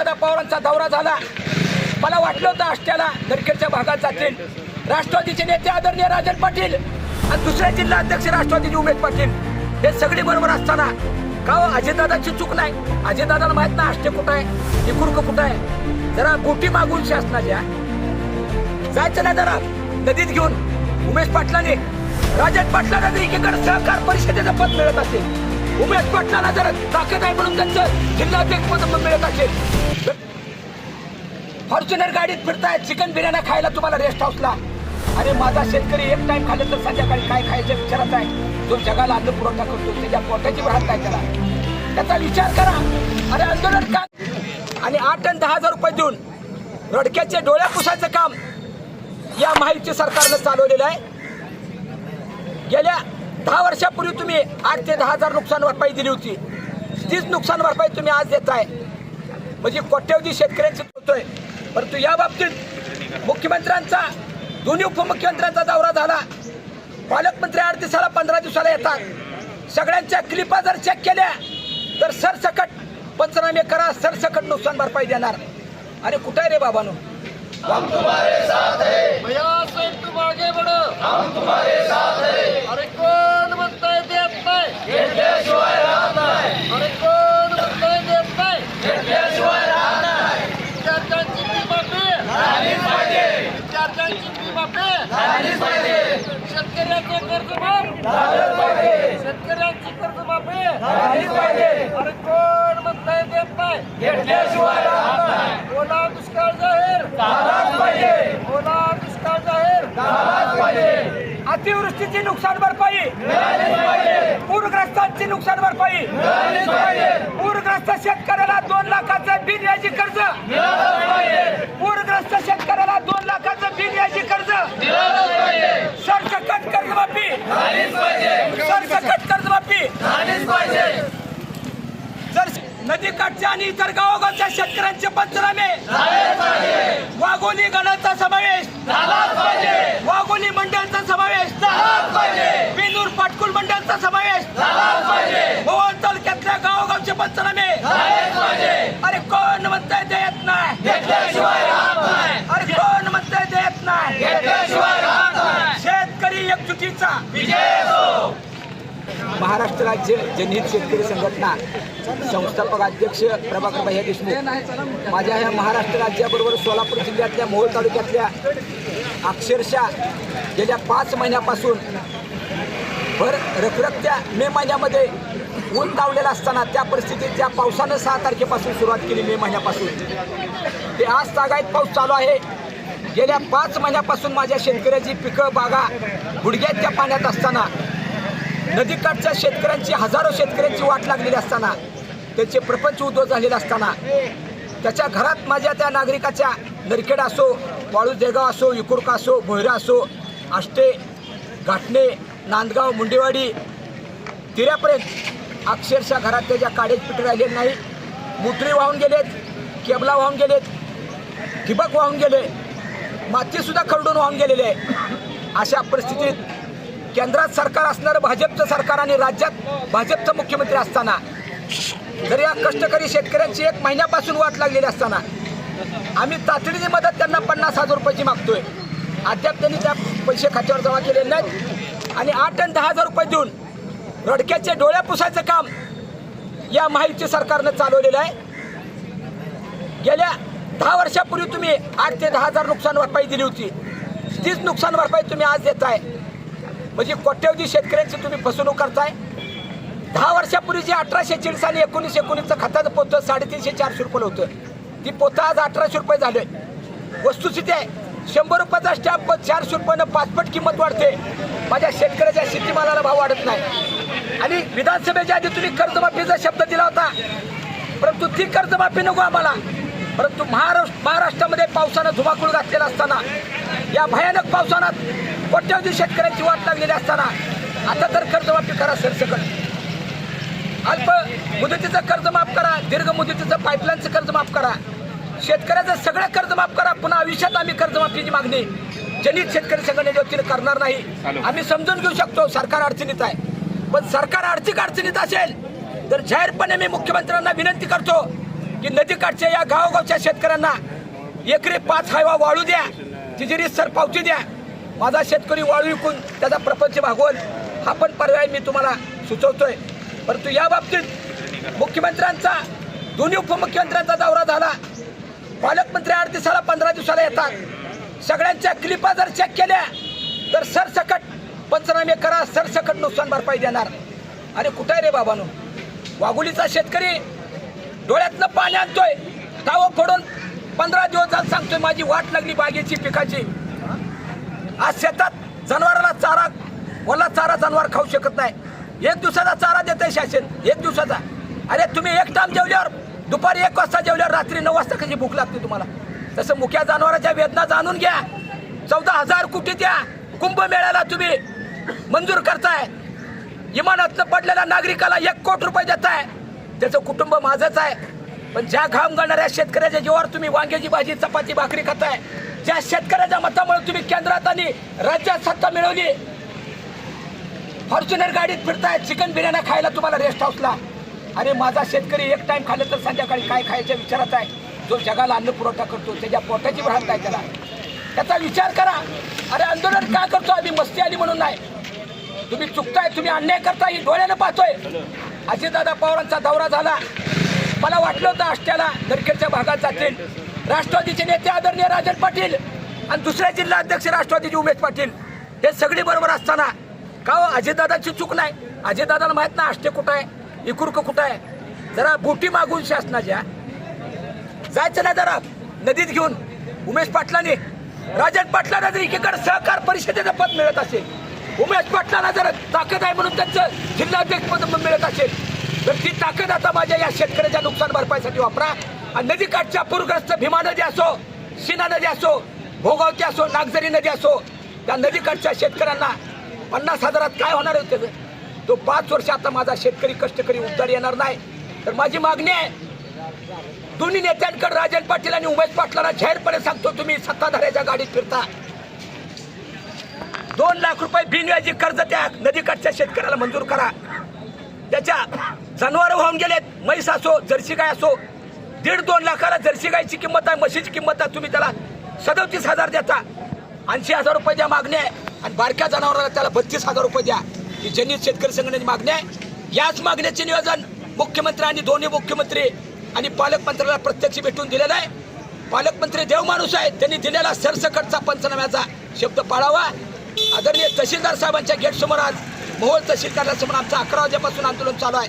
अजितदादा पवारांचा दौरा झाला. मला वाटलं होतं आष्ट्याला दरखेडच्या भागात जातील. राष्ट्रवादीचे नेते आदरणीय राजन पाटील आणि दुसरे जिल्हा अध्यक्ष राष्ट्रवादीचे उमेश पाटील. हे सगळे बरोबर असताना का हो चूक नाही? अजितदादाला माहीत ना आष्टे कुठं आहे? निकुर्क कुठं आहे? जरा गोटी मागून शासनाच्या जायचं ना जरा. नदीत घेऊन उमेश पाटलाने राजन पाटलांना जर एकीकडे सहकार परिषदेचं पद मिळत असेल. उमेश पाटलांना जर ताकद आहे म्हणून त्यांचं जिल्हाध्यक्ष पद मिळत असेल. फॉर्च्युनर गाडीत फिरताय चिकन बिर्याणी खायला तुम्हाला रेस्ट हाऊसला अरे माझा शेतकरी एक टाइम खाल्लं तर संध्याकाळी काय खायचं विचारत आहे. जो जगाला अन्न पुरवठा करतो त्याच्या पोटाची भात काय करा? त्याचा विचार करा. अरे आंदोलन का? आणि आठ आणि दहा हजार रुपये देऊन रडक्याचे डोळ्या पुसायचं काम या माहिती सरकारनं चालवलेलं आहे. गेल्या दहा वर्षापूर्वी तुम्ही आठ ते दहा हजार नुकसान भरपाई दिली होती. तीच नुकसान भरपाई तुम्ही आज देताय म्हणजे कोट्यवधी शेतकऱ्यांची होतोय परंतु या बाबतीत मुख्यमंत्र्यांचा दोन्ही उपमुख्यमंत्र्यांचा दौरा झाला. पालकमंत्री आठ दिवसाला पंधरा दिवसाला येतात. सगळ्यांच्या क्लिपा जर चेक केल्या तर सरसकट पंचनामे करा सरसकट नुकसान भरपाई देणार. अरे कुठे रे बाबानो भैया साहेब तुम आगे बढ़ो हम तुम्हारे साथ हैं अरे कौन म्हणताय देत नाही अरे कोण म्हणताय देत नाही विद्यार्थ्यांची फी माफी विद्यार्थ्यांची फी माफी शेतकऱ्याचे अरे कोण म्हणताय देत नाही. ओला दुष्काळ जाहीर. ओला दुष्काळ जाहीर. अतिवृष्टीची नुकसान भरपाई. पूरग्रस्तांची नुकसान भरपाई शेतकऱ्याला दोन लाखाचं बिनव्याजी कर्ज पूरग्रस्त शेतकऱ्याला दोन लाखाचं बिनव्याजी कर्ज सरसकट कर्जमाफी सरसकट कर्जमाफी जर नदीकाठच्या आणि इतर गावोगावच्या शेतकऱ्यांचे पंचनामे. वाघोली गणाचा समावेश. वाघोली मंडळचा समावेश. बिंदूर पाटकुल मंडळचा समावेश. भवन तालुक्यातल्या गावोगावचे पंचनामे. अरे कोण म्हणताय देत नाही. अरे कोण म्हणताय देत नाही. शेतकरी एकजुटीचा. महाराष्ट्र राज्य जनहित शेतकरी संघटना संस्थापक अध्यक्ष प्रभाकर भैया देशमुख. माझ्या ह्या महाराष्ट्र राज्याबरोबर सोलापूर जिल्ह्यातल्या मोहोळ तालुक्यातल्या अक्षरशः गेल्या पाच महिन्यापासून भर रखरखत्या मे महिन्यामध्ये ऊन तावलेलं असताना त्या परिस्थितीत त्या पावसानं सहा तारखेपासून सुरुवात केली मे महिन्यापासून. ते आज तागायत पाऊस चालू आहे. गेल्या पाच महिन्यापासून माझ्या शेतकऱ्याची पिकं बागा गुडघ्याच्या पाण्यात असताना नदीकाठच्या शेतकऱ्यांची हजारो शेतकऱ्यांची वाट लागलेली असताना त्यांचे प्रपंच उद्धव झालेले असताना त्याच्या घरात माझ्या त्या नागरिकाच्या नरखेड असो वाळू देगाव असो इकुरका असो भोयरा असो आष्टे घाटणे नांदगाव मुंडेवाडी तिऱ्यापर्यंत अक्षरशः घरात त्याच्या काडेच पिठ राहिले नाही. मुठरी वाहून गेलेत केबला वाहून गेलेत ठिबक वाहून गेले मातीसुद्धा खरडून वाहून गेलेले आहे. अशा परिस्थितीत केंद्रात सरकार असणारं भाजपचं सरकार आणि राज्यात भाजपचं मुख्यमंत्री असताना जर या कष्टकरी शेतकऱ्यांची एक महिन्यापासून वाट लागलेली असताना आम्ही तातडीची मदत त्यांना पन्नास हजार रुपयाची मागतोय. अद्याप त्यांनी त्या पैसे खात्यावर जमा केलेले नाहीत. आणि आठ आणि दहा हजार रुपये देऊन रडक्याचे डोळ्या पुसायचं काम या माहिती सरकारनं चालवलेलं आहे. गेल्या दहा वर्षापूर्वी तुम्ही आठ ते दहा हजार नुकसान भरपाई दिली होती. तीच नुकसान भरपाई तुम्ही आज देताय. म्हणजे कोट्यवधी शेतकऱ्यांची तुम्ही फसवणूक करताय. दहा वर्षापूर्वी जे अठराशे चाळीस आणि एकोणीसशे एकोणीसचं खताचं पोतं साडेतीनशे चारशे रुपये होतं. ती पोतं आज अठराशे रुपये झालं. वस्तुस्थिती आहे. शंभर रुपयाचा स्टॅम्प चारशे रुपयानं पाचपट किंमत वाढते. माझ्या शेतकऱ्याच्या शेतीमालाला भाव वाढत नाही. आणि विधानसभेच्या आधी तुम्ही कर्जमाफीचा शब्द दिला होता. परंतु ती कर्जमाफी नको आम्हाला. परंतु महाराष्ट्र महाराष्ट्रामध्ये पावसानं धुमाकूळ घातलेला असताना या भयानक पावसानं कोट्यावधी शेतकऱ्यांची वाट लागलेली असताना आता तर कर्जमाफी करा सरसकट. अल्प मुदतीचं कर्ज माफ करा दीर्घ मुदतीचं पाईपलाईनचं कर्ज माफ करा. शेतकऱ्याचं सगळं कर्ज माफ करा पुन्हा आयुष्यात आम्ही कर्जमाफीची मागणी जनित शेतकरी संघटनेच्या वतीनं करणार नाही आम्ही समजून घेऊ शकतो सरकार अडचणीत आहे. पण सरकार आर्थिक अडचणीत असेल तर जाहीरपणे मी मुख्यमंत्र्यांना विनंती करतो की नदीकाठच्या या गावगावच्या शेतकऱ्यांना एकरी पाच हायवा वाळू द्या तिजोरी सर पावती द्या. माझा शेतकरी वाळू विकून त्याचा प्रपंच भागवल हा पण पर्याय मी तुम्हाला सुचवतोय. परंतु या बाबतीत मुख्यमंत्र्यांचा दोन्ही उपमुख्यमंत्र्यांचा दौरा झाला. पालकमंत्री आठ दिवसाला पंधरा दिवसाला येतात. सगळ्यांच्या क्लिपा जर चेक केल्या तर सरसकट पंचनामे करा सरसकट नुकसान भरपाई देणार. अरे कुठं आहे रे बाबानो? वाघुलीचा शेतकरी डोळ्यातनं पाणी आणतोय. तावं फोडून पंधरा दिवस झालं सांगतोय माझी वाट लागली बागेची पिकाची. आज शेतात जनावराला चारा ओला चारा जनावर खाऊ शकत नाही. एक दिवसाचा चारा देते शासन. एक दिवसाचा. अरे तुम्ही एक टाम जेवल्यावर दुपारी एक वाजता जेवल्यावर रात्री नऊ वाजता कशी भूक लागते तुम्हाला? तसं मुख्या जनावरांच्या वेदना जाणून घ्या. चौदा हजार कोटी द्या. कुंभमेळ्याला तुम्ही मंजूर करताय. इमानातनं पडलेल्या नागरिकाला एक कोटी रुपये देताय. त्याचं कुटुंब माझंच आहे. पण ज्या घाम गळणाऱ्या शेतकऱ्याच्या जीवावर तुम्ही वांग्याची भाजी चपाती भाकरी खाताय. ज्या शेतकऱ्याच्या मतामुळे तुम्ही केंद्रात आणि राज्यात सत्ता मिळवली फॉर्च्युनर गाडीत फिरताय चिकन बिर्याणी खायला तुम्हाला रेस्ट हाऊसला अरे माझा शेतकरी एक टाईम खाल्लं तर संध्याकाळी काय खायच्या विचारात आहे. जो जगाला अन्न पुरवठा करतो त्याच्या पोटाची भ्रांत आहे त्याला. त्याचा विचार करा. अरे आंदोलन का करतो आम्ही? मस्ती आली म्हणून नाही. तुम्ही चुकताय तुम्ही अन्याय करताय डोळ्यानं पाहतोय. अजितदादा पवारांचा दौरा झाला. मला वाटलं होतं आष्ट्याला दरखेडच्या भागात जातील. राष्ट्रवादीचे नेते आदरणीय राजन पाटील आणि दुसरे जिल्हा अध्यक्ष राष्ट्रवादीचे उमेश पाटील. हे सगळी बरोबर असताना का हो? अजितदादाची चूक नाही? अजयदादाला माहीत ना आष्टे कुठं आहे इकुर्क कुठं आहे. जरा बोटी मागून शासनाच्या जायचं ना जरा. नदीत घेऊन. उमेश पाटलाने राजन पाटलांना जर एकीकडे सहकार परिषदेचं पद मिळत असेल उमेश पाटलांना जर ताकद आहे म्हणून त्यांचं जिल्हाध्यक्ष पद मिळत असेल तर ती ताकद आता माझ्या या शेतकऱ्याच्या नुकसान भरपाईसाठी वापरा. आणि नदीकाठच्या पूरग्रस्त भीमा नदी असो सीना नदी असो भोगावती असो नागझरी नदी असो त्या नदीकाठच्या शेतकऱ्यांना पन्नास हजारात काय होणार आहे त्याचं? तो पाच वर्ष आता माझा शेतकरी कष्टकरी उद्धार येणार नाही. तर माझी मागणी आहे दोन्ही नेत्यांकडे राजन पाटील आणि उमेश पाटलांना जाहीरपणे सांगतो तुम्ही सत्ताधाऱ्याच्या गाडीत फिरता. दोन लाख रुपये बिनव्याजी कर्ज त्या नदीकाठच्या शेतकऱ्याला मंजूर करा. त्याच्या जनावर वाहून गेलेत म्हैस असो जर्सी गाय असो दीड दोन लाखाला जर्सी गायची किंमत आहे म्हशीची किंमत आहे तुम्ही त्याला सदोतीस हजार देता. ऐंशी हजार रुपये द्या मागणी आहे. आणि बारक्या जनावराला त्याला बत्तीस हजार रुपये द्या. ही जनित शेतकरी संघटनेची मागणी आहे याच मागण्याचे नियोजन मुख्यमंत्री आणि दोन्ही मुख्यमंत्री आणि पालकमंत्र्याला प्रत्यक्ष भेटून दिलेलं आहे. पालकमंत्री देव माणूस आहेत त्यांनी दिलेला सरसकटचा पंचनाम्याचा शब्द पाळावा. आदरणीय तहसीलदार साहेबांच्या गेट समोर आज मोहोळ तहसीलदारासमोर आमचं अकरा वाजेपासून आंदोलन चालू आहे.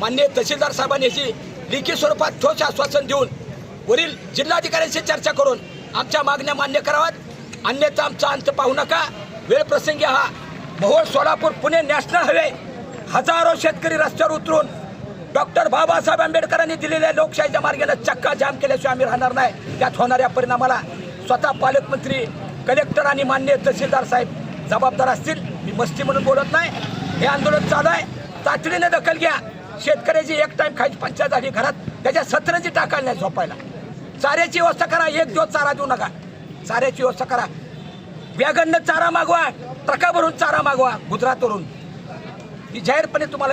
माननीय तहसीलदार साहेबांनी याची लिखी स्वरूपात ठोस आश्वासन देऊन वरील जिल्हाधिकाऱ्यांशी चर्चा करून आमच्या मागण्या मान्य कराव्यात. अन्यथा आमचा अंत पाहू नका. वेळ प्रसंगी हा मोहोळ सोलापूर पुणे नॅशनल हायवे. हजारो शेतकरी रस्त्यावर उतरून डॉक्टर बाबासाहेब आंबेडकरांनी दिलेल्या लोकशाहीच्या मार्गाला चक्का जाम केल्याशिवाय आम्ही राहणार नाही. त्यात होणाऱ्या परिणामाला स्वतः पालकमंत्री कलेक्टर आणि मान्य तहसीलदार साहेब जबाबदार असतील. मी मस्ती म्हणून बोलत नाही. हे आंदोलन चालू आहे. तातडीने दखल घ्या. शेतकऱ्याची एक टाइम खायची पंचायत झाली घरात. त्याच्या सतराची टाकायला नाही झोपायला. चाऱ्याची व्यवस्था करा. एक दिवस चारा देऊ नका. चाऱ्याची व्यवस्था करा. व्यागन चारा मागवा ट्रका भरून चारा मागवा गुजरातवरून. ही जाहीरपणे तुम्हाला